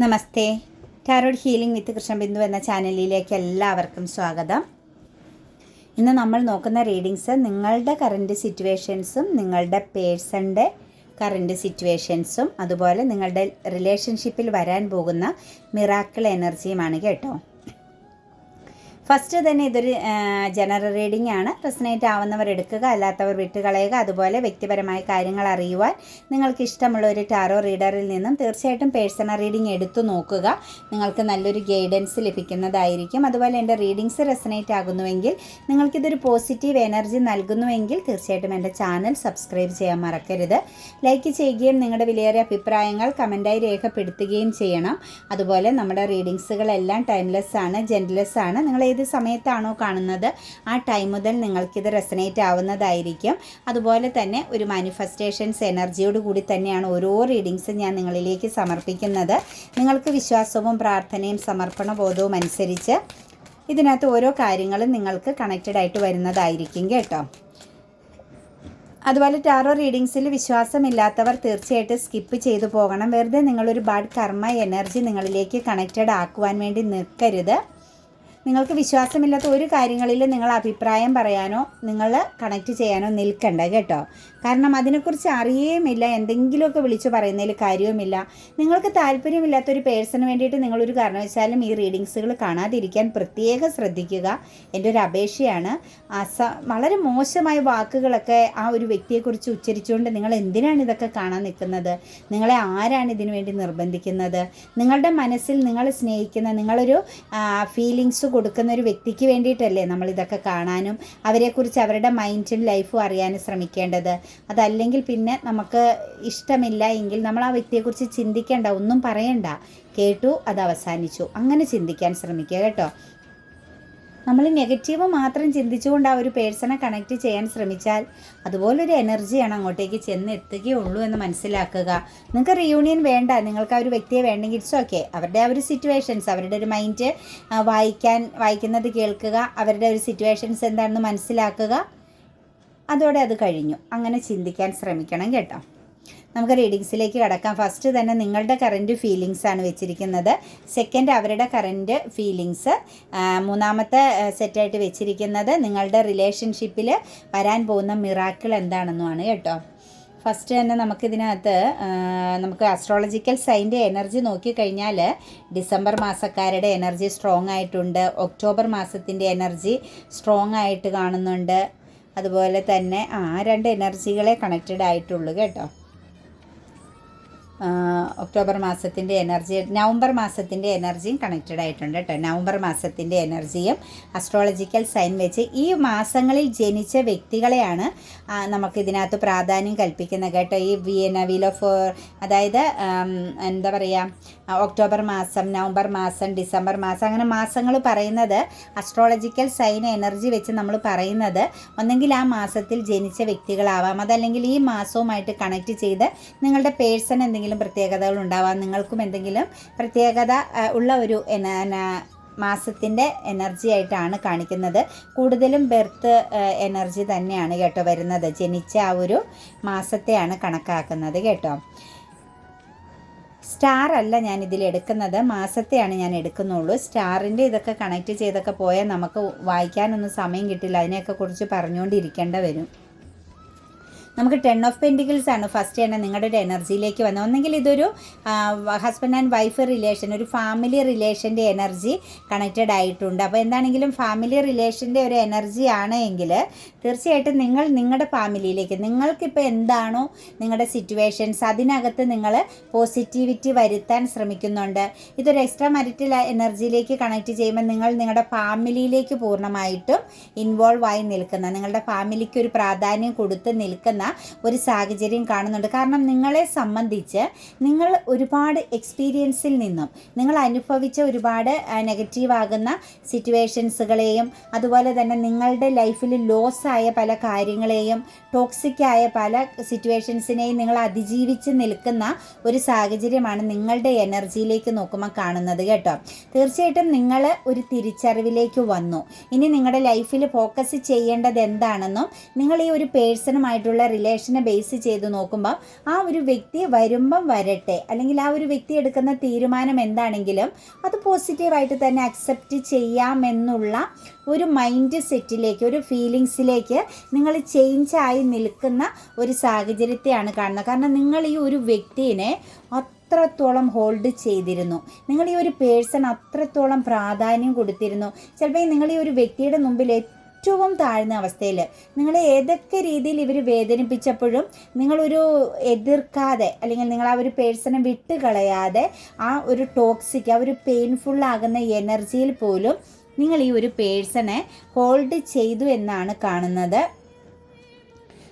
Namaste. Tarot healing with Krishnabindu എന്ന ചാനലിലേക്ക് എല്ലാവർക്കും സ്വാഗതം. ഇന്ന് നമ്മൾ നോക്കുന്ന റീഡിങ്സ് നിങ്ങളുടെ കറന്റ് സിറ്റുവേഷൻസും നിങ്ങളുടെ പേഴ്സന്റെ കറന്റ് സിറ്റുവേഷൻസും അതുപോലെ നിങ്ങളുടെ റിലേഷൻഷിപ്പിൽ വരാൻ പോകുന്ന മിറാക്കിൾ എനർജിയുമാണ് കേട്ടോ. ഫസ്റ്റ് തന്നെ ഇതൊരു ജനറൽ റീഡിംഗ് ആണ്. റെസനേറ്റ് ആവുന്നവർ എടുക്കുക അല്ലാത്തവർ വിട്ടുകളയുക അതുപോലെ വ്യക്തിപരമായ കാര്യങ്ങൾ അറിയുവാൻ നിങ്ങൾക്ക് ഇഷ്ടമുള്ള ഒരു ടാറോ റീഡറിൽ നിന്നും തീർച്ചയായിട്ടും പേഴ്സണൽ റീഡിംഗ് എടുത്തു നോക്കുക. നിങ്ങൾക്ക് നല്ലൊരു ഗൈഡൻസ് ലഭിക്കുന്നതായിരിക്കും. അതുപോലെ എന്റെ റീഡിങ്സ് റെസനേറ്റ് ആകുന്നുവെങ്കിൽ നിങ്ങൾക്കിതൊരു പോസിറ്റീവ് എനർജി നൽകുന്നുവെങ്കിൽ തീർച്ചയായിട്ടും എന്റെ ചാനൽ സബ്സ്ക്രൈബ് ചെയ്യാൻ മറക്കരുത്. ലൈക്ക് ചെയ്യുകയും നിങ്ങളുടെ വിലയേറിയ അഭിപ്രായങ്ങൾ കമന്റായി രേഖപ്പെടുത്തുകയും ചെയ്യണം. അതുപോലെ നമ്മുടെ റീഡിങ്സുകളെല്ലാം ടൈംലെസ് ആണ് ജെൻലെസ് ആണ്. നിങ്ങൾ ഏത് സമയത്താണോ കാണുന്നത് ആ ടൈം മുതൽ നിങ്ങൾക്കിത് റെസനേറ്റ് ആവുന്നതായിരിക്കും. അതുപോലെ തന്നെ ഒരു മാനിഫെസ്റ്റേഷൻസ് എനർജിയോട് കൂടി തന്നെയാണ് ഓരോ റീഡിങ്സും ഞാൻ നിങ്ങളിലേക്ക് സമർപ്പിക്കുന്നത്. നിങ്ങൾക്ക് വിശ്വാസവും പ്രാർത്ഥനയും സമർപ്പണ ബോധവും അനുസരിച്ച് ഇതിനകത്ത് ഓരോ കാര്യങ്ങളും നിങ്ങൾക്ക് കണക്റ്റഡ് ആയിട്ട് വരുന്നതായിരിക്കും കേട്ടോ. അതുപോലെ ടാറോ റീഡിങ്സിൽ വിശ്വാസമില്ലാത്തവർ തീർച്ചയായിട്ടും സ്കിപ്പ് ചെയ്തു പോകണം. വെറുതെ നിങ്ങളൊരു ബാഡ് കർമ്മ എനർജി നിങ്ങളിലേക്ക് കണക്റ്റഡ് ആക്കുവാൻ വേണ്ടി നിൽക്കരുത്. നിങ്ങൾക്ക് വിശ്വാസമില്ലാത്ത ഒരു കാര്യങ്ങളിൽ നിങ്ങൾ അഭിപ്രായം പറയാനോ നിങ്ങൾ കണക്റ്റ് ചെയ്യാനോ നിൽക്കണ്ട കേട്ടോ. കാരണം അതിനെക്കുറിച്ച് അറിയേമില്ല എന്തെങ്കിലുമൊക്കെ വിളിച്ചു പറയുന്നതിൽ കാര്യവുമില്ല. നിങ്ങൾക്ക് താല്പര്യമില്ലാത്തൊരു പേഴ്സണ് വേണ്ടിയിട്ട് നിങ്ങളൊരു കാരണവശാലും ഈ റീഡിങ്സുകൾ കാണാതിരിക്കാൻ പ്രത്യേകം ശ്രദ്ധിക്കുക. എന്റെ ഒരു അപേക്ഷയാണ്. അസ വളരെ മോശമായ വാക്കുകളൊക്കെ ആ ഒരു വ്യക്തിയെക്കുറിച്ച് ഉച്ചരിച്ചുകൊണ്ട് നിങ്ങൾ എന്തിനാണ് ഇതൊക്കെ കാണാൻ നിൽക്കുന്നത്? നിങ്ങളെ ആരാണ് ഇതിനു വേണ്ടി നിർബന്ധിക്കുന്നത്? നിങ്ങളുടെ മനസ്സിൽ നിങ്ങൾ സ്നേഹിക്കുന്ന നിങ്ങളൊരു ഫീലിങ്സ് കൊടുക്കുന്ന ഒരു വ്യക്തിക്ക് വേണ്ടിയിട്ടല്ലേ നമ്മൾ ഇതൊക്കെ കാണാനും അവരെക്കുറിച്ച് അവരുടെ മൈൻഡും ലൈഫും അറിയാനും ശ്രമിക്കേണ്ടത്? അതല്ലെങ്കിൽ പിന്നെ നമുക്ക് ഇഷ്ടമില്ല എങ്കിൽ നമ്മൾ ആ വ്യക്തിയെക്കുറിച്ച് ചിന്തിക്കേണ്ട ഒന്നും പറയണ്ട. കേട്ടു അത് അവസാനിച്ചു. അങ്ങനെ ചിന്തിക്കാൻ ശ്രമിക്കുക കേട്ടോ. നമ്മൾ നെഗറ്റീവ് മാത്രം ചിന്തിച്ചുകൊണ്ട് ആ ഒരു പേഴ്സണെ കണക്ട് ചെയ്യാൻ ശ്രമിച്ചാൽ അതുപോലൊരു എനർജിയാണ് അങ്ങോട്ടേക്ക് ചെന്ന് എത്തുകയുള്ളൂ എന്ന് മനസ്സിലാക്കുക. നിങ്ങൾക്ക് റിയൂണിയൻ വേണ്ട. നിങ്ങൾക്ക് ആ ഒരു വ്യക്തിയെ വേണ്ടെങ്കിൽ ഇറ്റ്സ് ഓക്കെ അവരുടെ ആ ഒരു സിറ്റുവേഷൻസ് അവരുടെ ഒരു മൈൻഡ് വായിക്കാൻ വായിക്കുന്നത് കേൾക്കുക അവരുടെ ഒരു സിറ്റുവേഷൻസ് എന്താണെന്ന് മനസ്സിലാക്കുക. അതോടെ അത് കഴിഞ്ഞു. അങ്ങനെ ചിന്തിക്കാൻ ശ്രമിക്കണം കേട്ടോ. നമുക്ക് റീഡിങ്സിലേക്ക് കടക്കാം. ഫസ്റ്റ് തന്നെ നിങ്ങളുടെ കറന്റ് ഫീലിങ്സ് ആണ് വെച്ചിരിക്കുന്നത്. സെക്കൻഡ് അവരുടെ കറന്റ് ഫീലിങ്സ് മൂന്നാമത്തെ സെറ്റായിട്ട് വെച്ചിരിക്കുന്നത് നിങ്ങളുടെ റിലേഷൻഷിപ്പിൽ വരാൻ പോകുന്ന മിറാക്കിൾ എന്താണെന്നുമാണ് കേട്ടോ. ഫസ്റ്റ് തന്നെ നമുക്കിതിനകത്ത് നമുക്ക് അസ്ട്രോളജിക്കൽ സൈന്റെ എനർജി നോക്കിക്കഴിഞ്ഞാൽ ഡിസംബർ മാസക്കാരുടെ എനർജി സ്ട്രോങ് ആയിട്ടുണ്ട്. ഒക്ടോബർ മാസത്തിന്റെ എനർജി സ്ട്രോങ് ആയിട്ട് കാണുന്നുണ്ട്. അതുപോലെ തന്നെ ആ രണ്ട് എനർജികളെ കണക്റ്റഡ് ആയിട്ടുള്ളൂ കേട്ടോ. ഒക്ടോബർ മാസത്തിന്റെ എനർജി നവംബർ മാസത്തിന്റെ എനർജിയും കണക്റ്റഡ് ആയിട്ടുണ്ട് കേട്ടോ. നവംബർ മാസത്തിന്റെ എനർജിയും അസ്ട്രോളജിക്കൽ സൈൻ വെച്ച് ഈ മാസങ്ങളിൽ ജനിച്ച വ്യക്തികളെയാണ് നമുക്കിതിനകത്ത് പ്രാധാന്യം കൽപ്പിക്കുന്നത് കേട്ടോ. ഈ വിയന വീൽ ഓഫ് അതായത് എന്താ പറയുക ഒക്ടോബർ മാസം നവംബർ മാസം ഡിസംബർ മാസം അങ്ങനെ മാസങ്ങൾ പറയുന്നത് അസ്ട്രോളജിക്കൽ സൈൻ എനർജി വെച്ച് നമ്മൾ പറയുന്നത് ഒന്നെങ്കിൽ ആ മാസത്തിൽ ജനിച്ച വ്യക്തികളാവാം. അതല്ലെങ്കിൽ ഈ മാസവുമായിട്ട് കണക്ട് ചെയ്ത് നിങ്ങളുടെ പേഴ്സൺ എന്തെങ്കിലും പ്രത്യേകതകൾ ഉണ്ടാവാം. നിങ്ങൾക്കും എന്തെങ്കിലും പ്രത്യേകത ഉള്ള ഒരു മാസത്തിന്റെ എനർജി ആയിട്ടാണ് കാണിക്കുന്നത്. കൂടുതലും ബെർത്ത് എനർജി തന്നെയാണ് കേട്ടോ വരുന്നത്. ജനിച്ച ആ ഒരു മാസത്തെയാണ് കണക്കാക്കുന്നത് കേട്ടോ. സ്റ്റാർ അല്ല ഞാൻ ഇതിൽ എടുക്കുന്നത്. മാസത്തെയാണ് ഞാൻ എടുക്കുന്നുള്ളൂ. സ്റ്റാറിന്റെ ഇതൊക്കെ കണക്ട് ചെയ്തൊക്കെ പോയാൽ നമുക്ക് വായിക്കാനൊന്നും സമയം കിട്ടില്ല. അതിനെയൊക്കെ കുറിച്ച് പറഞ്ഞുകൊണ്ടിരിക്കേണ്ട വരും. നമുക്ക് ടെൻ ഓഫ് പെന്റിക്കിൾസ് ആണ്. ഫസ്റ്റ് തന്നെ നിങ്ങളുടെ ഒരു എനർജിയിലേക്ക് വന്നത്. ഒന്നെങ്കിൽ ഇതൊരു ഹസ്ബൻഡ് ആൻഡ് വൈഫ് റിലേഷൻ ഒരു ഫാമിലി റിലേഷന്റെ എനർജി കണക്റ്റഡ് ആയിട്ടുണ്ട്. അപ്പോൾ എന്താണെങ്കിലും ഫാമിലി റിലേഷന്റെ ഒരു എനർജി ആണ് എങ്കിൽ തീർച്ചയായിട്ടും നിങ്ങൾ നിങ്ങളുടെ ഫാമിലിയിലേക്ക് നിങ്ങൾക്കിപ്പോൾ എന്താണോ നിങ്ങളുടെ സിറ്റുവേഷൻസ് അതിനകത്ത് നിങ്ങൾ പോസിറ്റിവിറ്റി വരുത്താൻ ശ്രമിക്കുന്നുണ്ട്. ഇതൊരു എക്സ്ട്രാ മരിറ്റൽ എനർജിയിലേക്ക് കണക്ട് ചെയ്യുമ്പോൾ നിങ്ങൾ നിങ്ങളുടെ ഫാമിലിയിലേക്ക് പൂർണമായിട്ടും ഇൻവോൾവ് ആയി നിൽക്കുന്ന നിങ്ങളുടെ ഫാമിലിക്ക് ഒരു പ്രാധാന്യം കൊടുത്ത് നിൽക്കുന്ന ഒരു സാഹചര്യം കാണുന്നുണ്ട്. കാരണം നിങ്ങളെ സംബന്ധിച്ച് നിങ്ങൾ ഒരുപാട് എക്സ്പീരിയൻസിൽ നിന്നും നിങ്ങൾ അനുഭവിച്ച ഒരുപാട് നെഗറ്റീവ് ആകുന്ന സിറ്റുവേഷൻസുകളെയും അതുപോലെ തന്നെ നിങ്ങളുടെ ലൈഫിൽ ലോസായ പല കാര്യങ്ങളെയും ടോക്സിക് ആയ പല സിറ്റുവേഷൻസിനെയും നിങ്ങൾ അതിജീവിച്ച് നിൽക്കുന്ന ഒരു സാഹചര്യമാണ് നിങ്ങളുടെ എനർജിയിലേക്ക് നോക്കുമ്പോൾ കാണുന്നത് കേട്ടോ. തീർച്ചയായിട്ടും നിങ്ങൾ ഒരു തിരിച്ചറിവിലേക്ക് വന്നു. ഇനി നിങ്ങളുടെ ലൈഫിൽ ഫോക്കസ് ചെയ്യേണ്ടത് എന്താണെന്നും നിങ്ങൾ ഈ ഒരു പേഴ്സണുമായിട്ടുള്ള റിലേഷനെ ബേസ് ചെയ്ത് നോക്കുമ്പോൾ ആ ഒരു വ്യക്തി വരുമ്പം വരട്ടെ അല്ലെങ്കിൽ ആ ഒരു വ്യക്തി എടുക്കുന്ന തീരുമാനം എന്താണെങ്കിലും അത് പോസിറ്റീവായിട്ട് തന്നെ അക്സെപ്റ്റ് ചെയ്യാമെന്നുള്ള ഒരു മൈൻഡ് സെറ്റിലേക്ക് ഒരു ഫീലിങ്സിലേക്ക് നിങ്ങൾ ചേഞ്ച് ആയി നിൽക്കുന്ന ഒരു സാഹചര്യത്തെയാണ് കാണുന്നത്. കാരണം നിങ്ങൾ ഈ ഒരു വ്യക്തിയെ അത്രത്തോളം ഹോൾഡ് ചെയ്തിരുന്നു. നിങ്ങൾ ഈ ഒരു പേഴ്സൺ അത്രത്തോളം പ്രാധാന്യം കൊടുത്തിരുന്നു. ചിലപ്പോൾ നിങ്ങൾ ഈ ഒരു വ്യക്തിയുടെ മുമ്പിൽ ഏറ്റവും താഴ്ന്ന അവസ്ഥയിൽ നിങ്ങളെ ഏതൊക്കെ രീതിയിൽ ഇവർ വേദനിപ്പിച്ചപ്പോഴും നിങ്ങളൊരു എതിർക്കാതെ അല്ലെങ്കിൽ നിങ്ങൾ ആ ഒരു പേഴ്സണെ വിട്ട് കളയാതെ ആ ഒരു ടോക്സിക് ആ ഒരു പെയിൻഫുൾ ആകുന്ന എനർജിയിൽ പോലും നിങ്ങൾ ഈ ഒരു പേഴ്സണെ ഹോൾഡ് ചെയ്തു എന്നാണ് കാണുന്നത്.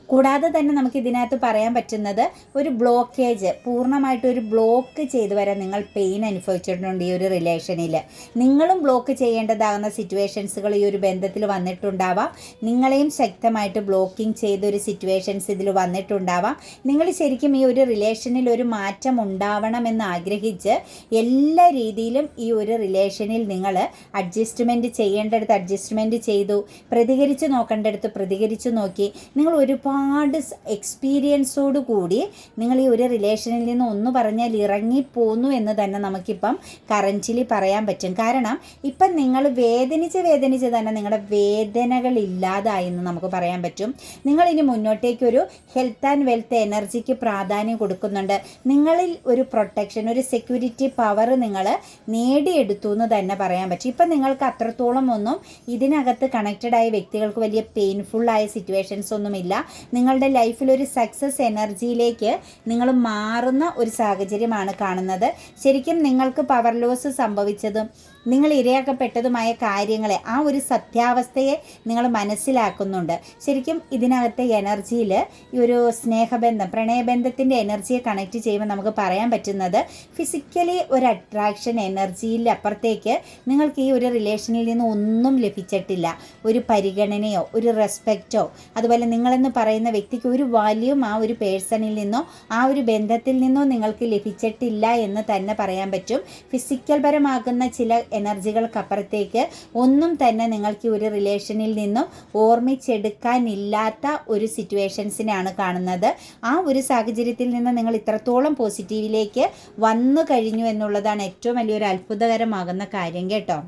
കൂടാതെ തന്നെ നമുക്ക് ഇതിനകത്ത് പറയാൻ പറ്റുന്നത് ഒരു ബ്ലോക്കേജ് പൂർണമായിട്ട് ഒരു ബ്ലോക്ക് ചെയ്തു വരാൻ നിങ്ങൾ പെയിൻ അനുഭവിച്ചിട്ടുണ്ട് ഈ ഒരു റിലേഷനിൽ നിങ്ങളും ബ്ലോക്ക് ചെയ്യേണ്ടതാകുന്ന സിറ്റുവേഷൻസുകൾ ഈ ഒരു ബന്ധത്തിൽ വന്നിട്ടുണ്ടാവാം. നിങ്ങളെയും ശക്തമായിട്ട് ബ്ലോക്കിംഗ് ചെയ്ത ഒരു സിറ്റുവേഷൻസ് ഇതിൽ വന്നിട്ടുണ്ടാവാം. നിങ്ങൾ ശരിക്കും ഈ ഒരു റിലേഷനിൽ ഒരു മാറ്റം ഉണ്ടാവണമെന്ന് ആഗ്രഹിച്ച് എല്ലാ രീതിയിലും ഈ ഒരു റിലേഷനിൽ നിങ്ങൾ അഡ്ജസ്റ്റ്മെന്റ് ചെയ്യേണ്ടടുത്ത് അഡ്ജസ്റ്റ്മെന്റ് ചെയ്തു. പ്രതികരിച്ച് നോക്കേണ്ടടുത്ത് പ്രതികരിച്ച് നോക്കി. നിങ്ങൾ ഒരുപാട് ഒരുപാട് എക്സ്പീരിയൻസോട് കൂടി നിങ്ങൾ ഈ ഒരു റിലേഷനിൽ നിന്ന് ഒന്ന് പറഞ്ഞാൽ ഇറങ്ങിപ്പോന്നു എന്ന് തന്നെ നമുക്കിപ്പം കറന്റിലി പറയാൻ പറ്റും. കാരണം ഇപ്പം നിങ്ങൾ വേദനിച്ച് വേദനിച്ച് തന്നെ നിങ്ങളുടെ വേദനകൾ ഇല്ലാതായി എന്ന് നമുക്ക് പറയാൻ പറ്റും. നിങ്ങൾ ഇനി മുന്നോട്ടേക്കൊരു ഹെൽത്ത് ആൻഡ് വെൽത്ത് എനർജിക്ക് പ്രാധാന്യം കൊടുക്കുന്നുണ്ട്. നിങ്ങളിൽ ഒരു പ്രൊട്ടക്ഷൻ ഒരു സെക്യൂരിറ്റി പവർ നിങ്ങൾ നേടിയെടുത്തു എന്ന് തന്നെ പറയാൻ പറ്റും. ഇപ്പം നിങ്ങൾക്ക് അത്രത്തോളം ഒന്നും ഇതിനകത്ത് കണക്റ്റഡ് ആയ വ്യക്തികൾക്ക് വലിയ പെയിൻഫുള്ളായ സിറ്റുവേഷൻസ് ഒന്നുമില്ല. നിങ്ങളുടെ ലൈഫിൽ ഒരു സക്സസ് എനർജിയിലേക്ക് നിങ്ങൾ മാറുന്ന ഒരു സാഹചര്യമാണ് കാണുന്നത്. ശരിക്കും നിങ്ങൾക്ക് പവർ ലോസ് സംഭവിച്ചതും നിങ്ങൾ ഇരയാക്കപ്പെട്ടതുമായ കാര്യങ്ങളെ ആ ഒരു സത്യാവസ്ഥയെ നിങ്ങൾ മനസ്സിലാക്കുന്നുണ്ട്. ശരിക്കും ഇതിനകത്തെ എനർജിയിൽ ഈ ഒരു സ്നേഹബന്ധം പ്രണയബന്ധത്തിന്റെ എനർജിയെ കണക്ട് ചെയ്യുമ്പോൾ നമുക്ക് പറയാൻ പറ്റുന്നത് ഫിസിക്കലി ഒരു അട്രാക്ഷൻ എനർജിയിൽ അപ്പുറത്തേക്ക് നിങ്ങൾക്ക് ഈ ഒരു റിലേഷനിൽ നിന്ന് ഒന്നും ലഭിച്ചിട്ടില്ല. ഒരു പരിഗണനയോ ഒരു റെസ്പെക്റ്റോ അതുപോലെ നിങ്ങളെന്ന് പറയുന്ന വ്യക്തിക്ക് ഒരു വാല്യൂം ആ ഒരു പേഴ്സണിൽ നിന്നോ ആ ഒരു ബന്ധത്തിൽ നിന്നോ നിങ്ങൾക്ക് ലഭിച്ചിട്ടില്ല എന്ന് തന്നെ പറയാൻ പറ്റും. ഫിസിക്കൽ പരമാകുന്ന ചില എനർജികൾക്കപ്പുറത്തേക്ക് ഒന്നും തന്നെ നിങ്ങൾക്ക് ഒരു റിലേഷനിൽ നിന്നും ഓർമ്മിച്ചെടുക്കാനില്ലാത്ത ഒരു സിറ്റുവേഷൻസിനെയാണ് കാണുന്നത്. ആ ഒരു സാഹചര്യത്തിൽ നിന്ന് നിങ്ങൾ ഇത്രത്തോളം പോസിറ്റീവിലേക്ക് വന്നു കഴിഞ്ഞു എന്നുള്ളതാണ് ഏറ്റവും വലിയൊരു അത്ഭുതകരമാകുന്ന കാര്യം കേട്ടോ.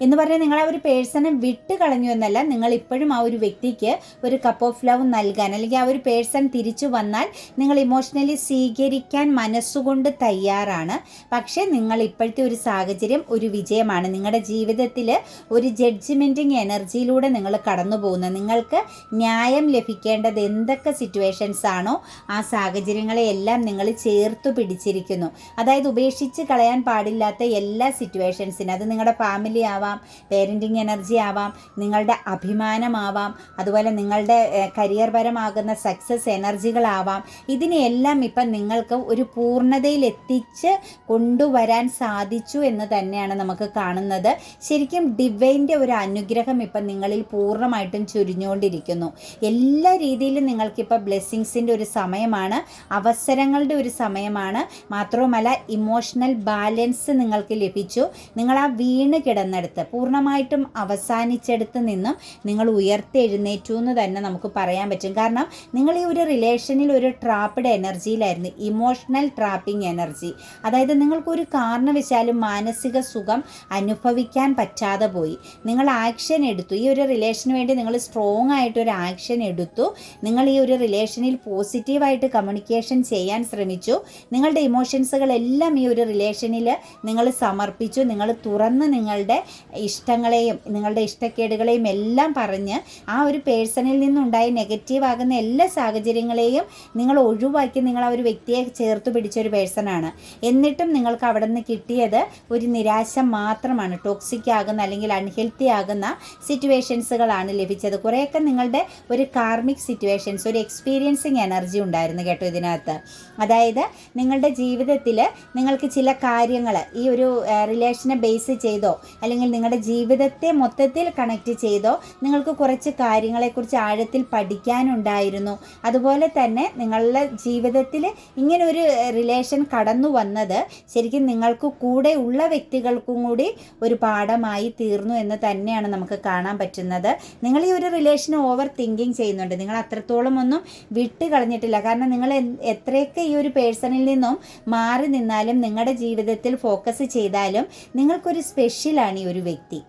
എന്ന് പറഞ്ഞാൽ നിങ്ങൾ ആ ഒരു പേഴ്സണെ വിട്ട് കളഞ്ഞു എന്നല്ല നിങ്ങൾ ഇപ്പോഴും ആ ഒരു വ്യക്തിക്ക് ഒരു കപ്പ് ഓഫ് ലവ് നൽകാൻ അല്ലെങ്കിൽ ആ ഒരു പേഴ്സൺ തിരിച്ചു വന്നാൽ നിങ്ങൾ ഇമോഷണലി സ്വീകരിക്കാൻ മനസ്സുകൊണ്ട് തയ്യാറാണ്. പക്ഷേ നിങ്ങൾ ഇപ്പോഴത്തെ ഒരു സാഹചര്യം ഒരു വിജയമാണ്. നിങ്ങളുടെ ജീവിതത്തിൽ ഒരു ജഡ്ജ്മെന്റിങ് എനർജിയിലൂടെ നിങ്ങൾ കടന്നു പോകുന്നത് നിങ്ങൾക്ക് ന്യായം ലഭിക്കേണ്ടത് എന്തൊക്കെ സിറ്റുവേഷൻസ് ആണോ ആ സാഹചര്യങ്ങളെയെല്ലാം നിങ്ങൾ ചേർത്ത് പിടിച്ചിരിക്കുന്നു. അതായത് ഉപേക്ഷിച്ച് കളയാൻ പാടില്ലാത്ത എല്ലാ സിറ്റുവേഷൻസിനും അത് നിങ്ങളുടെ ഫാമിലി ആവാം ആവാം പേരന്റിങ് എനർജി ആവാം നിങ്ങളുടെ അഭിമാനമാവാം അതുപോലെ നിങ്ങളുടെ കരിയർ പരമാകുന്ന സക്സസ് എനർജികളാവാം ഇതിനെയെല്ലാം ഇപ്പം നിങ്ങൾക്ക് ഒരു പൂർണതയിൽ എത്തിച്ച് കൊണ്ടുവരാൻ സാധിച്ചു എന്ന് തന്നെയാണ് നമുക്ക് കാണുന്നത്. ശരിക്കും ഡിവൈന്റെ ഒരു അനുഗ്രഹം ഇപ്പം നിങ്ങളിൽ പൂർണമായിട്ടും ചുരിഞ്ഞുകൊണ്ടിരിക്കുന്നു. എല്ലാ രീതിയിലും നിങ്ങൾക്കിപ്പോൾ ബ്ലെസ്സിങ്സിന്റെ ഒരു സമയമാണ് അവസരങ്ങളുടെ ഒരു സമയമാണ്. മാത്രവുമല്ല ഇമോഷണൽ ബാലൻസ് നിങ്ങൾക്ക് ലഭിച്ചു. നിങ്ങൾ ആ വീണ് കിടന്നെടുത്ത് എടുത്ത് പൂർണമായിട്ടും അവസാനിച്ചെടുത്ത് നിന്നും നിങ്ങൾ ഉയർത്തെഴുന്നേറ്റു എന്ന് തന്നെ നമുക്ക് പറയാൻ പറ്റും. കാരണം നിങ്ങൾ ഈ ഒരു റിലേഷനിൽ ഒരു ട്രാപ്പിഡ് എനർജിയിലായിരുന്നു ഇമോഷണൽ ട്രാപ്പിംഗ് എനർജി അതായത് നിങ്ങൾക്കൊരു കാരണവശാലും മാനസിക സുഖം അനുഭവിക്കാൻ പറ്റാതെ പോയി. നിങ്ങൾ ആക്ഷൻ എടുത്തു. ഈ ഒരു റിലേഷന് വേണ്ടി നിങ്ങൾ സ്ട്രോങ് ആയിട്ട് ഒരു ആക്ഷൻ എടുത്തു. നിങ്ങൾ ഈ ഒരു റിലേഷനിൽ പോസിറ്റീവായിട്ട് കമ്മ്യൂണിക്കേഷൻ ചെയ്യാൻ ശ്രമിച്ചു. നിങ്ങളുടെ ഇമോഷൻസുകളെല്ലാം ഈ ഒരു റിലേഷനിൽ നിങ്ങൾ സമർപ്പിച്ചു. നിങ്ങൾ തുറന്ന് നിങ്ങളുടെ ഇഷ്ടങ്ങളെയും നിങ്ങളുടെ ഇഷ്ടക്കേടുകളെയും എല്ലാം പറഞ്ഞ് ആ ഒരു പേഴ്സണിൽ നിന്നുണ്ടായ നെഗറ്റീവ് ആകുന്ന എല്ലാ സാഹചര്യങ്ങളെയും നിങ്ങൾ ഒഴിവാക്കി നിങ്ങൾ ആ ഒരു വ്യക്തിയെ ചേർത്ത് പിടിച്ച ഒരു പേഴ്സണാണ്. എന്നിട്ടും നിങ്ങൾക്ക് അവിടെ നിന്ന് കിട്ടിയത് ഒരു നിരാശ മാത്രമാണ്. ടോക്സിക് ആകുന്ന അല്ലെങ്കിൽ അൺഹെൽത്തി ആകുന്ന സിറ്റുവേഷൻസുകളാണ് ലഭിച്ചത്. കുറേയൊക്കെ നിങ്ങളുടെ ഒരു കാർമിക് സിറ്റുവേഷൻസ് ഒരു എക്സ്പീരിയൻസിങ് എനർജി ഉണ്ടായിരുന്നു കേട്ടോ ഇതിനകത്ത്. അതായത് നിങ്ങളുടെ ജീവിതത്തിൽ നിങ്ങൾക്ക് ചില കാര്യങ്ങൾ ഈ ഒരു റിലേഷനെ ബേസ് ചെയ്തോ അല്ലെങ്കിൽ നിങ്ങളുടെ ജീവിതത്തെ മൊത്തത്തിൽ കണക്ട് ചെയ്തോ നിങ്ങൾക്ക് കുറച്ച് കാര്യങ്ങളെക്കുറിച്ച് ആഴത്തിൽ പഠിക്കാനുണ്ടായിരുന്നു. അതുപോലെ തന്നെ നിങ്ങളുടെ ജീവിതത്തിൽ ഇങ്ങനെ ഒരു റിലേഷൻ കടന്നു വന്നത് ശരിക്കും നിങ്ങൾക്ക് കൂടെ ഉള്ള വ്യക്തികൾക്കും കൂടി ഒരു പാഠമായി തീർന്നു എന്ന് തന്നെയാണ് നമുക്ക് കാണാൻ പറ്റുന്നത്. നിങ്ങൾ ഈ ഒരു റിലേഷൻ ഓവർ തിങ്കിങ് ചെയ്യുന്നുണ്ട്. നിങ്ങൾ അത്രത്തോളം ഒന്നും വിട്ട് കളഞ്ഞിട്ടില്ല. കാരണം നിങ്ങൾ എത്രയൊക്കെ ഈ ഒരു പേഴ്സണിൽ നിന്നും മാറി നിന്നാലും നിങ്ങളുടെ ജീവിതത്തിൽ ഫോക്കസ് ചെയ്താലും നിങ്ങൾക്കൊരു സ്പെഷ്യലാണ് ഈ ഒരു വ്യക്തി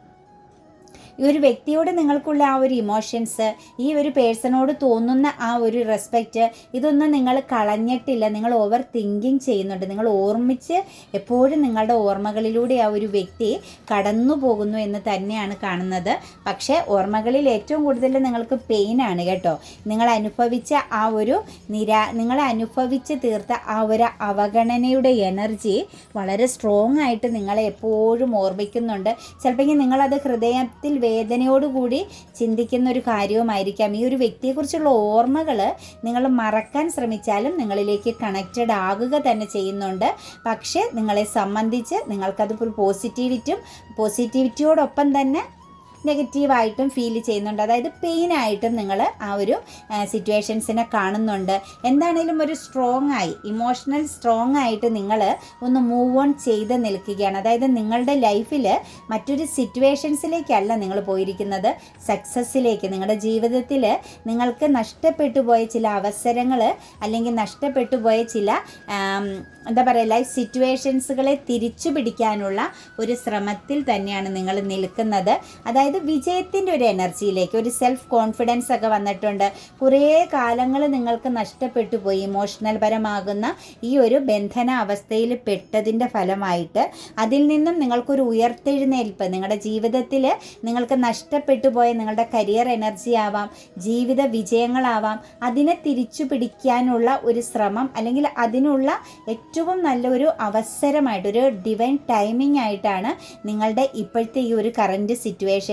ഈ ഒരു വ്യക്തിയോട് നിങ്ങൾക്കുള്ള ആ ഒരു ഇമോഷൻസ് ഈ ഒരു പേഴ്സണോട് തോന്നുന്ന ആ ഒരു റെസ്പെക്റ്റ് ഇതൊന്നും നിങ്ങൾ കളഞ്ഞിട്ടില്ല. നിങ്ങൾ ഓവർ തിങ്കിങ് ചെയ്യുന്നുണ്ട്. നിങ്ങൾ ഓർമ്മിച്ച് എപ്പോഴും നിങ്ങളുടെ ഓർമ്മകളിലൂടെ ആ ഒരു വ്യക്തി കടന്നു പോകുന്നു എന്ന് തന്നെയാണ് കാണുന്നത്. പക്ഷേ ഓർമ്മകളിൽ ഏറ്റവും കൂടുതൽ നിങ്ങൾക്ക് പെയിൻ ആണ് കേട്ടോ. നിങ്ങൾ അനുഭവിച്ച ആ ഒരു നിരാ നിങ്ങൾ അനുഭവിച്ച് തീർത്ത ആ ഒരു അവഗണനയുടെ എനർജി വളരെ സ്ട്രോങ് ആയിട്ട് നിങ്ങളെ എപ്പോഴും ഓർമ്മിക്കുന്നുണ്ട്. ചിലപ്പോൾ നിങ്ങളത് ഹൃദയത്തിൽ വേദനയോടുകൂടി ചിന്തിക്കുന്ന ഒരു കാര്യവുമായിരിക്കാം. ഈ ഒരു വ്യക്തിയെക്കുറിച്ചുള്ള ഓർമ്മകൾ നിങ്ങൾ മറക്കാൻ ശ്രമിച്ചാലും നിങ്ങളിലേക്ക് കണക്റ്റഡ് ആകുക തന്നെ ചെയ്യുന്നുണ്ട്. പക്ഷേ നിങ്ങളെ സംബന്ധിച്ച് നിങ്ങൾക്കത് ഒരു പോസിറ്റിവിറ്റും പോസിറ്റിവിറ്റിയോടൊപ്പം തന്നെ നെഗറ്റീവായിട്ടും ഫീൽ ചെയ്യുന്നുണ്ട്. അതായത് പെയിൻ ആയിട്ടും നിങ്ങൾ ആ ഒരു സിറ്റുവേഷൻസിനെ കാണുന്നുണ്ട്. എന്താണേലും ഒരു സ്ട്രോങ് ആയി ഇമോഷണൽ സ്ട്രോങ് ആയിട്ട് നിങ്ങൾ ഒന്ന് മൂവ് ഓൺ ചെയ്ത് നിൽക്കുകയാണ്. അതായത് നിങ്ങളുടെ ലൈഫിൽ മറ്റൊരു സിറ്റുവേഷൻസിലേക്കല്ല നിങ്ങൾ പോയിരിക്കുന്നത്. സക്സസ്സിലേക്ക് നിങ്ങളുടെ ജീവിതത്തിൽ നിങ്ങൾക്ക് നഷ്ടപ്പെട്ടു പോയ ചില അവസരങ്ങൾ അല്ലെങ്കിൽ നഷ്ടപ്പെട്ടു പോയ ചില എന്താ പറയുക ലൈഫ് സിറ്റുവേഷൻസുകളെ തിരിച്ചു പിടിക്കാനുള്ള ഒരു ശ്രമത്തിൽ തന്നെയാണ് നിങ്ങൾ നിൽക്കുന്നത്. അതായത് വിജയത്തിന്റെ ഒരു എനർജിയിലേക്ക് ഒരു സെൽഫ് കോൺഫിഡൻസ് ഒക്കെ വന്നിട്ടുണ്ട്. കുറേ കാലങ്ങൾ നിങ്ങൾക്ക് നഷ്ടപ്പെട്ടു പോയി ഇമോഷണൽ പരമാകുന്ന ഈ ഒരു ബന്ധന അവസ്ഥയിൽ പെട്ടതിന്റെ ഫലമായിട്ട്. അതിൽ നിന്നും നിങ്ങൾക്കൊരു ഉയർത്തെഴുന്നേൽപ്പ് നിങ്ങളുടെ ജീവിതത്തിൽ നിങ്ങൾക്ക് നഷ്ടപ്പെട്ടു പോയ നിങ്ങളുടെ കരിയർ എനർജി ആവാം ജീവിത വിജയങ്ങളാവാം. അതിനെ തിരിച്ചു പിടിക്കാനുള്ള ഒരു ശ്രമം അല്ലെങ്കിൽ അതിനുള്ള ഏറ്റവും നല്ലൊരു അവസരമായിട്ട് ഒരു ഡിവൈൻ ടൈമിംഗ് ആയിട്ടാണ് നിങ്ങളുടെ ഇപ്പോഴത്തെ ഈ ഒരു കറന്റ്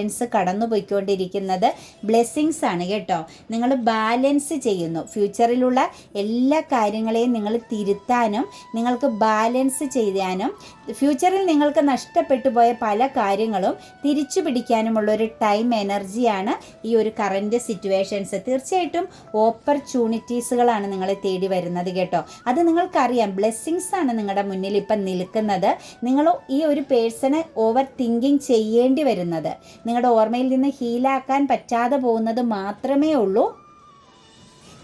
സിറ്റുവേഷൻസ് കടന്നു പോയിക്കൊണ്ടിരിക്കുന്നത് ബ്ലെസ്സിങ്സ് ആണ് കേട്ടോ. നിങ്ങൾ ബാലൻസ് ചെയ്യുന്നു. ഫ്യൂച്ചറിലുള്ള എല്ലാ കാര്യങ്ങളെയും നിങ്ങൾ തിരുത്താനും നിങ്ങൾക്ക് ബാലൻസ് ചെയ്യാനും ഫ്യൂച്ചറിൽ നിങ്ങൾക്ക് നഷ്ടപ്പെട്ടു പോയ പല കാര്യങ്ങളും തിരിച്ചു പിടിക്കാനുമുള്ള ഒരു ടൈം എനർജിയാണ് ഈ ഒരു കറന്റ് സിറ്റുവേഷൻസ് തീർച്ചയായിട്ടും ഓപ്പർച്യൂണിറ്റീസുകളാണ് നിങ്ങളെ തേടി വരുന്നത് കേട്ടോ. അത് നിങ്ങൾക്കറിയാം. ബ്ലെസ്സിങ്സ് ആണ് നിങ്ങളുടെ മുന്നിൽ ഇപ്പം നിൽക്കുന്നത്. നിങ്ങൾ ഈ ഒരു പേഴ്സണെ ഓവർ തിങ്കിങ് ചെയ്യേണ്ടി വരുന്നത്. നിങ്ങളുടെ ഓർമ്മയിൽ നിന്ന് ഹീലാക്കാൻ പറ്റാതെ പോകുന്നത് മാത്രമേ ഉള്ളൂ.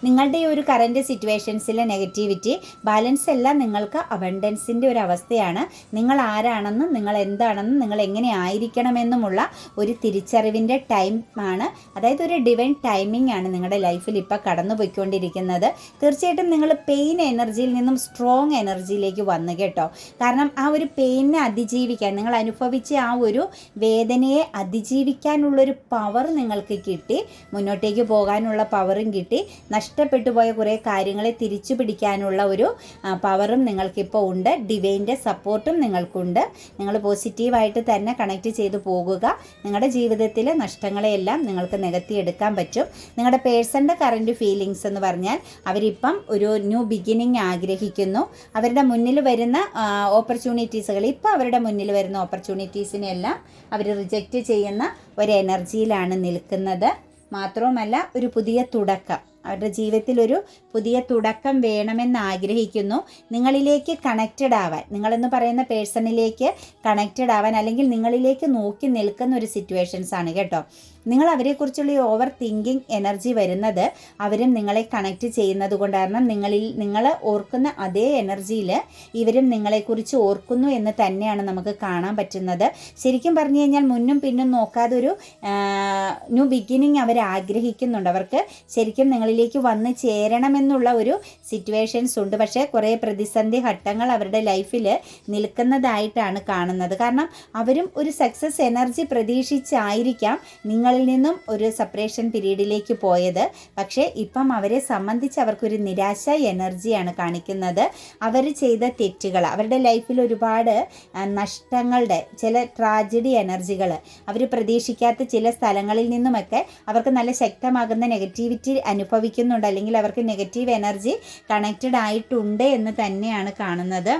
നിങ്ങളുടെ ഈ ഒരു കറന്റ് സിറ്റുവേഷൻസിലെ നെഗറ്റിവിറ്റി ബാലൻസ് എല്ലാം നിങ്ങൾക്ക് അബണ്ടൻസിന്റെ ഒരു അവസ്ഥയാണ്. നിങ്ങൾ ആരാണെന്നും നിങ്ങൾ എന്താണെന്നും നിങ്ങൾ എങ്ങനെ ആയിരിക്കണമെന്നുമുള്ള ഒരു തിരിച്ചറിവിന്റെ ടൈം ആണ്. അതായത് ഒരു ഡിവൈൻ ടൈമിംഗ് ആണ് നിങ്ങളുടെ ലൈഫിൽ ഇപ്പോൾ കടന്നു പോയിക്കൊണ്ടിരിക്കുന്നത് തീർച്ചയായിട്ടും നിങ്ങൾ പെയിൻ എനർജിയിൽ നിന്നും സ്ട്രോങ് എനർജിയിലേക്ക് വന്നു കേട്ടോ. കാരണം ആ ഒരു പെയിനെ അതിജീവിക്കാൻ നിങ്ങൾ അനുഭവിച്ച ആ ഒരു വേദനയെ അതിജീവിക്കാനുള്ളൊരു പവർ നിങ്ങൾക്ക് കിട്ടി മുന്നോട്ടേക്ക് പോകാനുള്ള പവറും കിട്ടി. നഷ്ടപ്പെട്ടു പോയ കുറേ കാര്യങ്ങളെ തിരിച്ചു പിടിക്കാനുള്ള ഒരു പവറും നിങ്ങൾക്കിപ്പോൾ ഉണ്ട്. ഡിവൈന്റെ സപ്പോർട്ടും നിങ്ങൾക്കുണ്ട്. നിങ്ങൾ പോസിറ്റീവായിട്ട് തന്നെ കണക്ട് ചെയ്തു പോകുക. നിങ്ങളുടെ ജീവിതത്തിലെ നഷ്ടങ്ങളെയെല്ലാം നിങ്ങൾക്ക് നികത്തിയെടുക്കാൻ പറ്റും. നിങ്ങളുടെ പേഴ്സന്റെ കറന്റ് ഫീലിങ്സ് എന്ന് പറഞ്ഞാൽ അവരിപ്പം ഒരു ന്യൂ ബിഗിനിങ് ആഗ്രഹിക്കുന്നു. അവരുടെ മുന്നിൽ വരുന്ന ഓപ്പർച്യൂണിറ്റീസുകൾ ഇപ്പോൾ അവരുടെ മുന്നിൽ വരുന്ന ഓപ്പർച്യൂണിറ്റീസിനെല്ലാം അവർ റിജക്റ്റ് ചെയ്യുന്ന ഒരു എനർജിയിലാണ് നിൽക്കുന്നത്. മാത്രവുമല്ല ഒരു പുതിയ തുടക്കം. അവരുടെ ജീവിതത്തിൽ ഒരു പുതിയ തുടക്കം വേണമെന്ന് ആഗ്രഹിക്കുന്നു നിങ്ങളിലേക്ക് കണക്റ്റഡ് ആവാൻ നിങ്ങളെന്ന് പറയുന്ന പേഴ്സണിലേക്ക് കണക്റ്റഡ് ആവാൻ അല്ലെങ്കിൽ നിങ്ങളിലേക്ക് നോക്കി നിൽക്കുന്ന ഒരു സിറ്റുവേഷൻസ് ആണ് കേട്ടോ. നിങ്ങൾ അവരെക്കുറിച്ചുള്ള ഈ ഓവർ തിങ്കിങ് എനർജി വരുന്നത് അവരും നിങ്ങളെ കണക്റ്റ് ചെയ്യുന്നത് കൊണ്ടാണ് നിങ്ങളിൽ നിങ്ങൾ ഓർക്കുന്ന അതേ എനർജിയിൽ ഇവരും നിങ്ങളെക്കുറിച്ച് ഓർക്കുന്നു എന്ന് തന്നെയാണ് നമുക്ക് കാണാൻ പറ്റുന്നത്. ശരിക്കും പറഞ്ഞു കഴിഞ്ഞാൽ മുന്നും പിന്നും നോക്കാതെ ഒരു ന്യൂ ബിഗിനിങ് അവർ ആഗ്രഹിക്കുന്നുണ്ട്. അവർക്ക് ശരിക്കും നിങ്ങളിലേക്ക് വന്ന് ചേരണമെന്നുള്ള ഒരു സിറ്റുവേഷൻസ് ഉണ്ട്. പക്ഷേ കുറേ പ്രതിസന്ധി ഘട്ടങ്ങൾ അവരുടെ ലൈഫിൽ നിൽക്കുന്നതായിട്ടാണ് കാണുന്നത്. കാരണം അവരും ഒരു സക്സസ് എനർജി പ്രതീക്ഷിച്ചായിരിക്കാം നിങ്ങളിൽ നിന്നും ഒരു സെപ്പറേഷൻ പീരീഡിലേക്ക് പോയത്. പക്ഷേ ഇപ്പം അവരെ സംബന്ധിച്ച് അവർക്കൊരു നിരാശ എനർജിയാണ് കാണിക്കുന്നത്. അവർ ചെയ്ത തെറ്റുകൾ അവരുടെ ലൈഫിൽ ഒരുപാട് നഷ്ടങ്ങളുടെ ചില ട്രാജഡി എനർജികൾ അവർ പ്രതീക്ഷിക്കാത്ത ചില സ്ഥലങ്ങളിൽ നിന്നുമൊക്കെ അവർക്ക് നല്ല ശക്തമാകുന്ന നെഗറ്റിവിറ്റി അനുഭവിക്കുന്നുണ്ട്. അല്ലെങ്കിൽ അവർക്ക് നെഗറ്റീവ് എനർജി കണക്റ്റഡ് ആയിട്ടുണ്ട് എന്ന് തന്നെയാണ് കാണുന്നത്.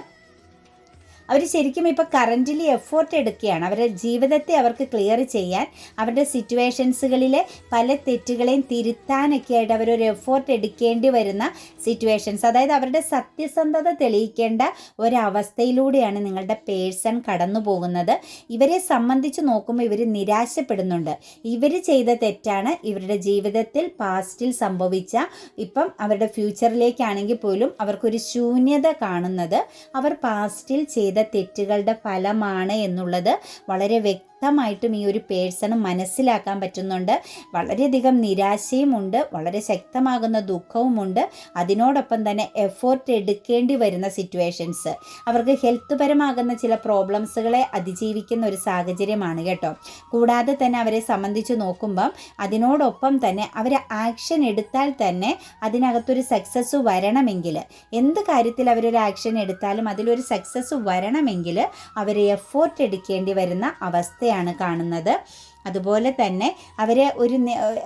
അവർ ശരിക്കും ഇപ്പോൾ കറന്റിലി എഫോർട്ട് എടുക്കുകയാണ്. അവരുടെ ജീവിതത്തെ അവർക്ക് ക്ലിയർ ചെയ്യാൻ അവരുടെ സിറ്റുവേഷൻസുകളിലെ പല തെറ്റുകളെയും തിരുത്താനൊക്കെ ആയിട്ട് അവരൊരു എഫോർട്ട് എടുക്കേണ്ടി വരുന്ന സിറ്റുവേഷൻസ് അതായത് അവരുടെ സത്യസന്ധത തെളിയിക്കേണ്ട ഒരവസ്ഥയിലൂടെയാണ് നിങ്ങളുടെ പേഴ്സൺ കടന്നു പോകുന്നത്. ഇവരെ സംബന്ധിച്ച് നോക്കുമ്പോൾ ഇവർ നിരാശപ്പെടുന്നുണ്ട്. ഇവർ ചെയ്ത തെറ്റാണ് ഇവരുടെ ജീവിതത്തിൽ പാസ്റ്റിൽ സംഭവിച്ച ഇപ്പം അവരുടെ ഫ്യൂച്ചറിലേക്കാണെങ്കിൽ പോലും അവർക്കൊരു ശൂന്യത കാണുന്നത്. അവർ പാസ്റ്റിൽ ചെയ്ത തെറ്റുകളുടെ ഫലമാണ് എന്നുള്ളത് വളരെ വ്യക്തി വ്യക്തമായിട്ടും ഈ ഒരു പേഴ്സണ് മനസ്സിലാക്കാൻ പറ്റുന്നുണ്ട്. വളരെയധികം നിരാശയും ഉണ്ട് വളരെ ശക്തമാകുന്ന ദുഃഖവുമുണ്ട്. അതിനോടൊപ്പം തന്നെ എഫോർട്ട് എടുക്കേണ്ടി വരുന്ന സിറ്റുവേഷൻസ് അവർക്ക് ഹെൽത്ത് പരമാകുന്ന ചില പ്രോബ്ലംസുകളെ അതിജീവിക്കുന്ന ഒരു സാഹചര്യമാണ് കേട്ടോ. കൂടാതെ തന്നെ അവരെ സംബന്ധിച്ച് നോക്കുമ്പം അതിനോടൊപ്പം തന്നെ അവർ ആക്ഷൻ എടുത്താൽ തന്നെ അതിനകത്തൊരു സക്സസ് വരണമെങ്കിൽ എന്ത് കാര്യത്തിൽ അവരൊരു ആക്ഷൻ എടുത്താലും അതിലൊരു സക്സസ് വരണമെങ്കിൽ അവർ എഫോർട്ട് എടുക്കേണ്ടി വരുന്ന അവസ്ഥ അവസ്ഥയാണ് കാണുന്നത്. അതുപോലെ തന്നെ അവർ ഒരു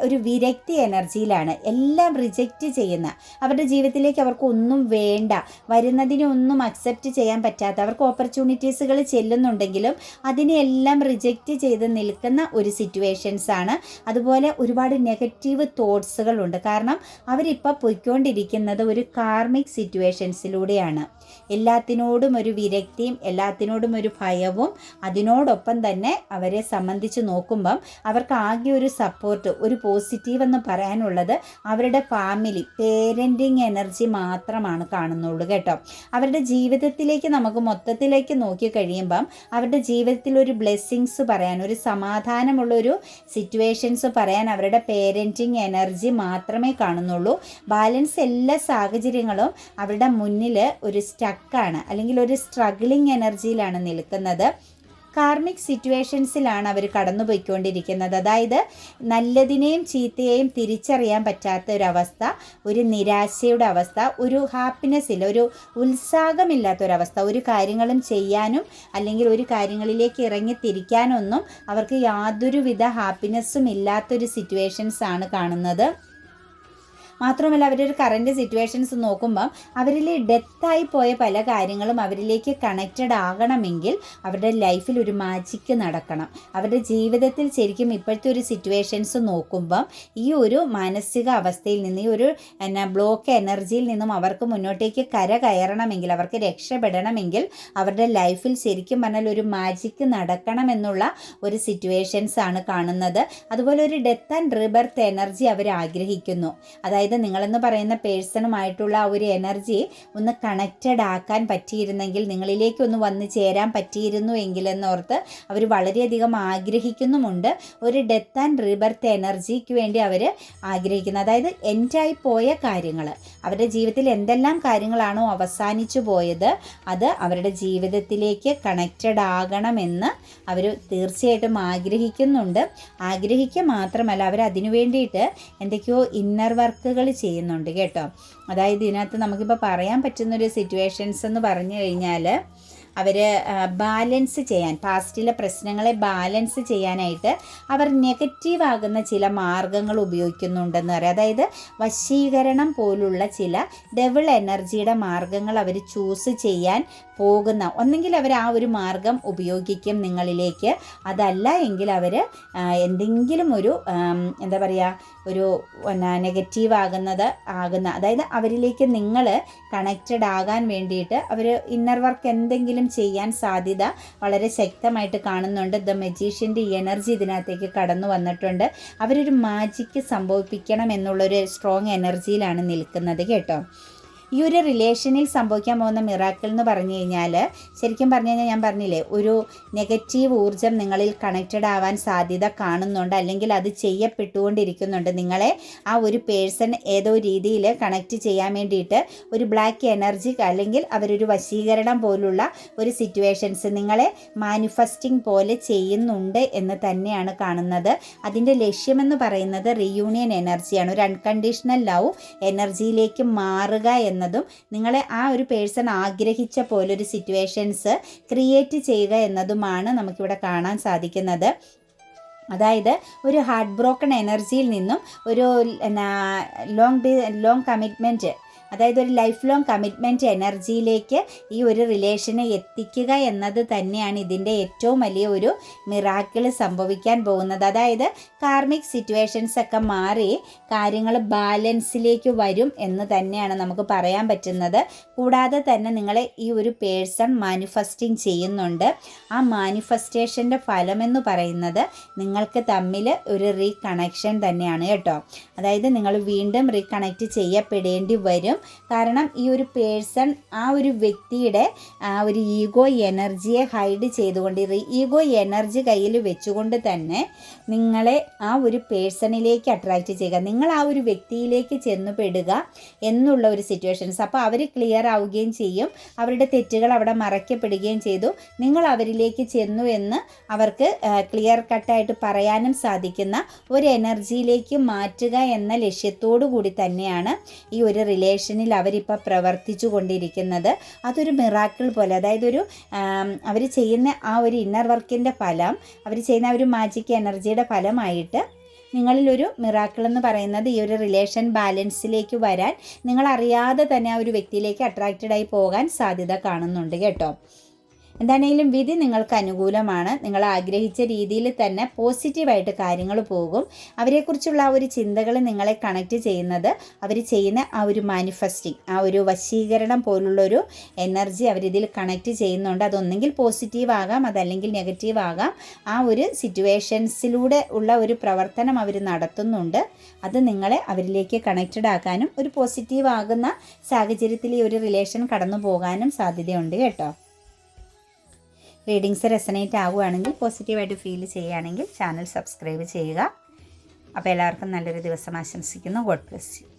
ഒരു വിരക്തി എനർജിയിലാണ് എല്ലാം റിജക്റ്റ് ചെയ്യുന്ന. അവരുടെ ജീവിതത്തിലേക്ക് അവർക്ക് ഒന്നും വേണ്ട. വരുന്നതിനെ ഒന്നും അക്സെപ്റ്റ് ചെയ്യാൻ പറ്റാത്ത അവർക്ക് ഓപ്പർച്യൂണിറ്റീസുകൾ ചെല്ലുന്നുണ്ടെങ്കിലും അതിനെല്ലാം റിജക്റ്റ് ചെയ്ത് നിൽക്കുന്ന ഒരു സിറ്റുവേഷൻസ് ആണ്. അതുപോലെ ഒരുപാട് നെഗറ്റീവ് തോട്ട്സുകളുണ്ട് കാരണം അവരിപ്പോൾ പൊയ്ക്കൊണ്ടിരിക്കുന്നത് ഒരു കാർമിക് സിറ്റുവേഷൻസിലൂടെയാണ് എല്ലാത്തിനോടും ഒരു വിരക്തിയും എല്ലാത്തിനോടും ഒരു ഭയവും അതിനോടൊപ്പം തന്നെ അവരെ സംബന്ധിച്ച് നോക്കുമ്പം അവർക്ക് ആകെ ഒരു സപ്പോർട്ട് ഒരു പോസിറ്റീവ് എന്ന് പറയാനുള്ളത് അവരുടെ ഫാമിലി പേരന്റിങ് എനർജി മാത്രമാണ് കാണുന്നുള്ളൂ കേട്ടോ. അവരുടെ ജീവിതത്തിലേക്ക് നമുക്ക് മൊത്തത്തിലേക്ക് നോക്കി കഴിയുമ്പം അവരുടെ ജീവിതത്തിൽ ഒരു ബ്ലെസ്സിങ്സ് പറയാൻ ഒരു സമാധാനമുള്ള ഒരു സിറ്റുവേഷൻസ് പറയാൻ അവരുടെ പേരന്റിങ് എനർജി മാത്രമേ കാണുന്നുള്ളൂ. ബാലൻസ് എല്ലാ സാഹചര്യങ്ങളും അവരുടെ മുന്നിൽ ഒരു സ്റ്റക്കാണ്. അല്ലെങ്കിൽ ഒരു സ്ട്രഗ്ലിംഗ് എനർജിയിലാണ് നിൽക്കുന്നത്. കാർമിക് സിറ്റുവേഷൻസിലാണ് അവർ കടന്നുപോയിക്കൊണ്ടിരിക്കുന്നത്. അതായത് നല്ലതിനെയും ചീത്തയെയും തിരിച്ചറിയാൻ പറ്റാത്ത ഒരവസ്ഥ ഒരു നിരാശയുടെ അവസ്ഥ ഒരു ഹാപ്പിനെസ്സില്ല ഒരു ഉത്സാഹമില്ലാത്തൊരവസ്ഥ. ഒരു കാര്യങ്ങളും ചെയ്യാനും അല്ലെങ്കിൽ ഒരു കാര്യങ്ങളിലേക്ക് ഇറങ്ങി തിരിക്കാനൊന്നും അവർക്ക് യാതൊരുവിധ ഹാപ്പിനെസ്സും ഇല്ലാത്തൊരു സിറ്റുവേഷൻസാണ് കാണുന്നത്. മാത്രമല്ല അവരുടെ കറന്റ് സിറ്റുവേഷൻസ് നോക്കുമ്പം അവരിൽ ഡെത്തായി പോയ പല കാര്യങ്ങളും അവരിലേക്ക് കണക്റ്റഡ് ആകണമെങ്കിൽ അവരുടെ ലൈഫിൽ ഒരു മാജിക്ക് നടക്കണം. അവരുടെ ജീവിതത്തിൽ ശരിക്കും ഇപ്പോഴത്തെ ഒരു സിറ്റുവേഷൻസ് നോക്കുമ്പം ഈ ഒരു മാനസിക അവസ്ഥയിൽ നിന്ന് ഈ ഒരു എന്നാ ബ്ലോക്ക് എനർജിയിൽ നിന്നും അവർക്ക് മുന്നോട്ടേക്ക് കര കയറണമെങ്കിൽ അവർക്ക് രക്ഷപ്പെടണമെങ്കിൽ അവരുടെ ലൈഫിൽ ശരിക്കും പറഞ്ഞാൽ ഒരു മാജിക്ക് നടക്കണമെന്നുള്ള ഒരു സിറ്റുവേഷൻസ് ആണ് കാണുന്നത്. അതുപോലെ ഒരു ഡെത്ത് ആൻഡ് റിബർത്ത് എനർജി അവർ ആഗ്രഹിക്കുന്നു. അതായത് അതായത് നിങ്ങളെന്ന് പറയുന്ന പേഴ്സണുമായിട്ടുള്ള ആ ഒരു എനർജി ഒന്ന് കണക്റ്റഡ് ആക്കാൻ പറ്റിയിരുന്നെങ്കിൽ നിങ്ങളിലേക്ക് ഒന്ന് വന്ന് ചേരാൻ പറ്റിയിരുന്നു എങ്കിലെന്നോർത്ത് അവർ വളരെയധികം ആഗ്രഹിക്കുന്നുമുണ്ട്. ഒരു ഡെത്ത് ആൻഡ് റീബർത്ത് എനർജിക്ക് വേണ്ടി അവർ ആഗ്രഹിക്കുന്നു. അതായത് എൻഡായി പോയ കാര്യങ്ങൾ. അവരുടെ ജീവിതത്തിൽ എന്തെല്ലാം കാര്യങ്ങളാണോ അവസാനിച്ചു പോയത് അത് അവരുടെ ജീവിതത്തിലേക്ക് കണക്റ്റഡ് ആകണമെന്ന് അവർ തീർച്ചയായിട്ടും ആഗ്രഹിക്കുന്നുണ്ട്. ആഗ്രഹിക്കുക മാത്രമല്ല അവർ അതിനു വേണ്ടിയിട്ട് എന്തൊക്കെയോ ഇന്നർ വർക്ക് വർക്കുകൾ ചെയ്യുന്നുണ്ട് കേട്ടോ. അതായത് ഇതിനകത്ത് നമുക്കിപ്പോൾ പറയാൻ പറ്റുന്നൊരു സിറ്റുവേഷൻസ് എന്ന് പറഞ്ഞു കഴിഞ്ഞാൽ അവർ ബാലൻസ് ചെയ്യാൻ പാസ്റ്റിലെ പ്രശ്നങ്ങളെ ബാലൻസ് ചെയ്യാനായിട്ട് അവർ നെഗറ്റീവ് ആകുന്ന ചില മാർഗങ്ങൾ ഉപയോഗിക്കുന്നുണ്ടെന്ന് പറയാം. അതായത് വശീകരണം പോലുള്ള ചില ഡെവിൾ എനർജിയുടെ മാർഗങ്ങൾ അവർ ചൂസ് ചെയ്യാൻ പോകുന്ന ഒന്നെങ്കിൽ അവർ ആ ഒരു മാർഗം ഉപയോഗിക്കും നിങ്ങളിലേക്ക്. അതല്ല എങ്കിൽ അവർ എന്തെങ്കിലും ഒരു എന്താ പറയുക ഒരു നെഗറ്റീവ് ആകുന്നത് ആകുന്ന അതായത് അവരിലേക്ക് നിങ്ങൾ കണക്റ്റഡ് ആകാൻ വേണ്ടിയിട്ട് അവർ ഇന്നർ വർക്ക് എന്തെങ്കിലും ചെയ്യാൻ സാധ്യത വളരെ ശക്തമായിട്ട് കാണുന്നുണ്ട്. ദ മെജീഷ്യന്റെ എനർജി ഇതിനകത്തേക്ക് കടന്നു വന്നിട്ടുണ്ട്. അവരൊരു മാജിക്ക് സംഭവിപ്പിക്കണം എന്നുള്ളൊരു സ്ട്രോങ് എനർജിയിലാണ് നിൽക്കുന്നത് കേട്ടോ. ഈ ഒരു റിലേഷനിൽ സംഭവിക്കാൻ പോകുന്ന മിറാക്കിൾ എന്ന് പറഞ്ഞു കഴിഞ്ഞാൽ ശരിക്കും പറഞ്ഞു കഴിഞ്ഞാൽ ഞാൻ പറഞ്ഞില്ലേ ഒരു നെഗറ്റീവ് ഊർജം നിങ്ങളിൽ കണക്റ്റഡ് ആവാൻ സാധ്യത കാണുന്നുണ്ട് അല്ലെങ്കിൽ അത് ചെയ്യപ്പെട്ടുകൊണ്ടിരിക്കുന്നുണ്ട്. നിങ്ങളെ ആ ഒരു പേഴ്സൺ ഏതോ രീതിയിൽ കണക്റ്റ് ചെയ്യാൻ വേണ്ടിയിട്ട് ഒരു ബ്ലാക്ക് എനർജി അല്ലെങ്കിൽ അവരൊരു വശീകരണം പോലുള്ള ഒരു സിറ്റുവേഷൻസ് നിങ്ങളെ മാനിഫെസ്റ്റിംഗ് പോലെ ചെയ്യുന്നുണ്ട് എന്ന് തന്നെയാണ് കാണുന്നത്. അതിന്റെ ലക്ഷ്യമെന്ന് പറയുന്നത് റിയൂണിയൻ എനർജിയാണ് ഒരു അൺകണ്ടീഷണൽ ലവ് എനർജിയിലേക്ക് മാറുക എന്ന എന്നതും നിങ്ങളെ ആ ഒരു പേഴ്സൺ ആഗ്രഹിച്ച പോലൊരു സിറ്റുവേഷൻസ് ക്രിയേറ്റ് ചെയ്യുക എന്നതുമാണ് നമുക്കിവിടെ കാണാൻ സാധിക്കുന്നത്. അതായത് ഒരു ഹാർട്ട് ബ്രോക്കൺ എനർജിയിൽ നിന്നും ഒരു ലോങ് ലോങ് കമ്മിറ്റ്മെന്റ് അതായത് ഒരു ലൈഫ് ലോങ് കമ്മിറ്റ്മെന്റ് എനർജിയിലേക്ക് ഈ ഒരു റിലേഷനെ എത്തിക്കുക എന്നത് തന്നെയാണ് ഇതിന്റെ ഏറ്റവും വലിയ ഒരു മിറാക്കിൾ സംഭവിക്കാൻ പോകുന്നത്. അതായത് കാർമിക് സിറ്റുവേഷൻസ് ഒക്കെ മാറി കാര്യങ്ങൾ ബാലൻസിലേക്ക് വരും എന്ന് തന്നെയാണ് നമുക്ക് പറയാൻ പറ്റുന്നത്. കൂടാതെ തന്നെ നിങ്ങളെ ഈ ഒരു പേഴ്സൺ മാനിഫെസ്റ്റിംഗ് ചെയ്യുന്നുണ്ട്. ആ മാനിഫെസ്റ്റേഷന്റെ ഫലമെന്ന് പറയുന്നത് നിങ്ങൾക്ക് തമ്മിൽ ഒരു റീകണക്ഷൻ തന്നെയാണ് കേട്ടോ. അതായത് നിങ്ങൾ വീണ്ടും റീകണക്റ്റ് ചെയ്യപ്പെടേണ്ടി വരും. കാരണം ഈ ഒരു പേഴ്സൺ ആ ഒരു വ്യക്തിയുടെ ആ ഒരു ഈഗോ എനർജിയെ ഹൈഡ് ചെയ്തുകൊണ്ട് ഈഗോ എനർജി കയ്യിൽ വെച്ചുകൊണ്ട് തന്നെ നിങ്ങളെ ആ ഒരു പേഴ്സണിലേക്ക് അട്രാക്റ്റ് ചെയ്യുക. നിങ്ങൾ ആ ഒരു വ്യക്തിയിലേക്ക് ചെന്നുപെടുക എന്നുള്ള ഒരു സിറ്റുവേഷൻസ്. അപ്പോൾ അവർ ക്ലിയർ ആവുകയും ചെയ്യും. അവരുടെ തെറ്റുകൾ അവിടെ മറയ്ക്കപ്പെടുകയും ചെയ്തു. നിങ്ങൾ അവരിലേക്ക് ചെന്നു എന്ന് അവർക്ക് ക്ലിയർ കട്ടായിട്ട് പറയാനും സാധിക്കുന്ന ഒരു എനർജിയിലേക്ക് മാറ്റുക എന്ന ലക്ഷ്യത്തോടു കൂടി തന്നെയാണ് ഈ ഒരു റിലേഷനിൽ അവരിപ്പോൾ പ്രവർത്തിച്ചു കൊണ്ടിരിക്കുന്നത്. അതൊരു മിറാക്കിൾ പോലെ. അതായത് ഒരു അവർ ചെയ്യുന്ന ആ ഒരു ഇന്നർ വർക്കിന്റെ ഫലം അവർ ചെയ്യുന്ന ഒരു മാജിക് എനർജിയുടെ ഫലമായിട്ട് നിങ്ങളിലൊരു മിറാക്കിൾ എന്ന് പറയുന്നത് ഈ ഒരു റിലേഷൻ ബാലൻസിലേക്ക് വരാൻ നിങ്ങളറിയാതെ തന്നെ ആ ഒരു വ്യക്തിയിലേക്ക് അട്രാക്റ്റഡായി പോകാൻ സാധ്യത കാണുന്നുണ്ട് കേട്ടോ. എന്താണെങ്കിലും വിധി നിങ്ങൾക്ക് അനുകൂലമാണ്. നിങ്ങൾ ആഗ്രഹിച്ച രീതിയിൽ തന്നെ പോസിറ്റീവായിട്ട് കാര്യങ്ങൾ പോകും. അവരെക്കുറിച്ചുള്ള ആ ഒരു ചിന്തകൾ നിങ്ങളെ കണക്റ്റ് ചെയ്യുന്നത് അവർ ചെയ്യുന്ന ആ ഒരു മാനിഫെസ്റ്റിംഗ് ആ ഒരു വശീകരണം പോലുള്ളൊരു എനർജി അവരിതിൽ കണക്റ്റ് ചെയ്യുന്നുണ്ട്. അതൊന്നെങ്കിൽ പോസിറ്റീവ് ആകാം അതല്ലെങ്കിൽ നെഗറ്റീവ് ആകാം ആ ഒരു സിറ്റുവേഷൻസിലൂടെ ഉള്ള ഒരു പ്രവർത്തനം അവർ നടത്തുന്നുണ്ട്. അത് നിങ്ങളെ അവരിലേക്ക് കണക്റ്റഡ് ആക്കാനും ഒരു പോസിറ്റീവ് ആകുന്ന സാഹചര്യത്തിൽ ഈ ഒരു റിലേഷൻ കടന്നു പോകാനും സാധ്യതയുണ്ട് കേട്ടോ. റീഡിങ്സ് റെസനേറ്റ് ആവുകയാണെങ്കിൽ പോസിറ്റീവായിട്ട് ഫീൽ ചെയ്യുകയാണെങ്കിൽ ചാനൽ സബ്സ്ക്രൈബ് ചെയ്യുക. അപ്പോൾ എല്ലാവർക്കും നല്ലൊരു ദിവസം ആശംസിക്കുന്നു. God bless you